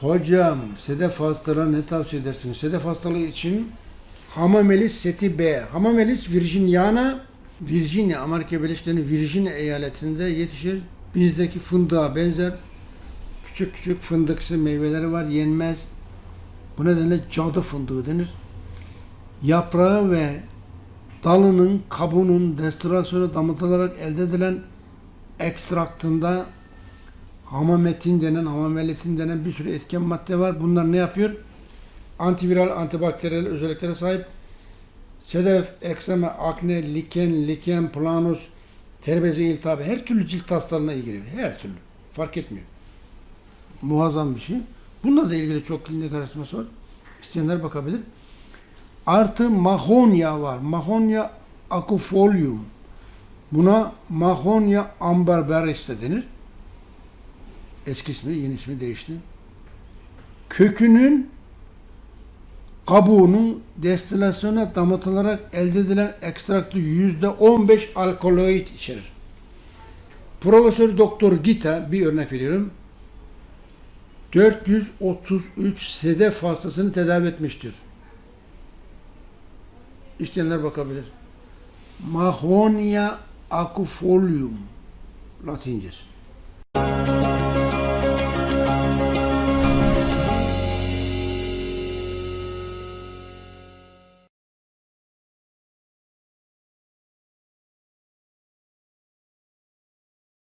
Hocam sedef hastalarına ne tavsiye edersiniz? Sedef hastalığı için Hamamelis seti B. Hamamelis Virginiana, Virginia, Amerika Birleşik Devletleri Virginia eyaletinde yetişir. Bizdeki fındığa benzer. Küçük küçük fındıksı meyveleri var, yenmez. Bu nedenle cadı fındığı denir. Yaprağı ve dalının, kabuğunun destilasyonu damıtılarak elde edilen ekstraktında hamametin denen, hamamelitin denen bir sürü etken madde var. Bunlar ne yapıyor? Antiviral, antibakteriyel özelliklere sahip. Sedef, ekseme, akne, liken, liken, planus, terbeze iltihabı, her türlü cilt hastalığına iyi. Her türlü. Fark etmiyor. Muazzam bir şey. Bununla da ilgili çok klinik araştırması var. İsteyenler bakabilir. Artı mahonya var. Mahonya acufolium. Buna Mahonya ambarbaris de denir. Eski ismi, yeni ismi değişti. Kökünün kabuğunun destilasyona damıtılarak elde edilen ekstraktı yüzde 15 alkaloid içerir. Profesör Doktor Gita bir örnek veriyorum. 433 sedef hastasını tedavi etmiştir. İsteyenler bakabilir. Mahonia acufolium Latincesi.